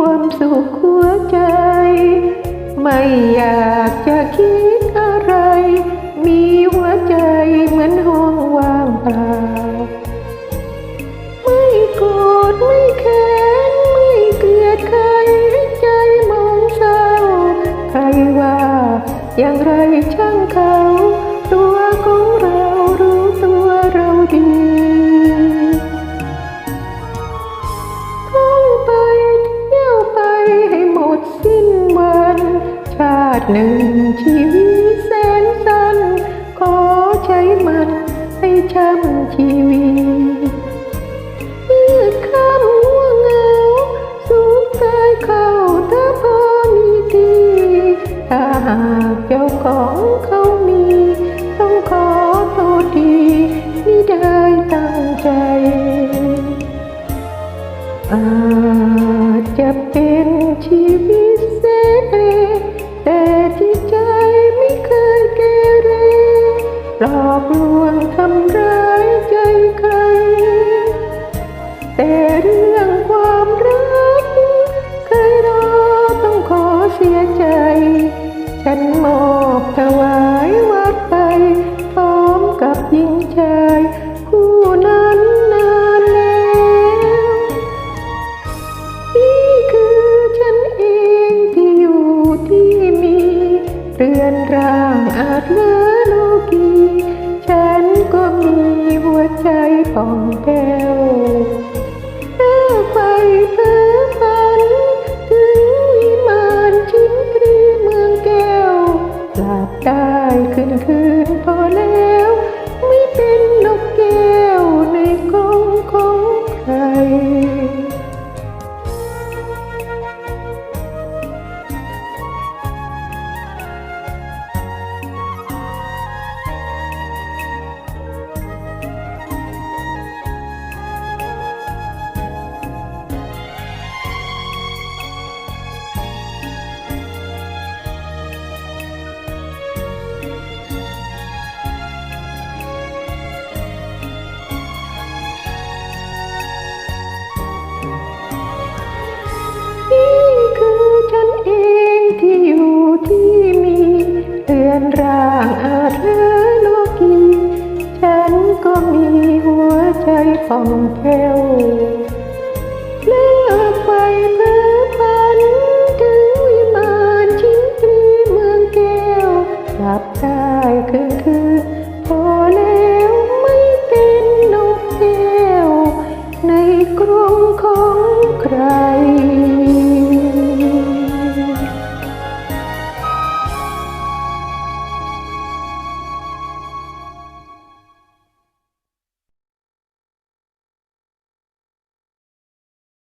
ความสุขหัวใจ ไม่อยากจะคิดอะไร มีหัวใจเหมือนห้องว่างเปล่า ไม่โกรธไม่แค้นไม่เกลียดใครใจมองเศร้า ใครว่าอย่างไรช่างเขาาติหนึ่งชีวิตแสนสั้น ขอใช้มันให้ช้ำชีวิตมืดค่ำหัวเงาสุขกายเข้าถ้าพอมีดีถ้าหากเจ้าของเขามี ต้องขอโทษทีนี่ได้ตั้งใจ อาจจะเป็นชีวิต อกลวงทำร้ายใจใคร แต่เรื่องความรักเคยรอต้องขอเสียใจ ฉันมอบถวายวัดไป พร้อมกับหญิงชายผู้นั้นนานแล้วนี่คือฉันเองที่อยู่ที่มี เรือนร่างอาจเลื คืน ร่างอาเหลือโลกี ฉันก็มีหัวใจผ่องแผ้วเลือกไปเพ้อฝันถึงวิมานชิงตรีเมืองแก้วหลับได้คืนคืนพอแล้วไม่เป็นนกแก้วในกรงของใคร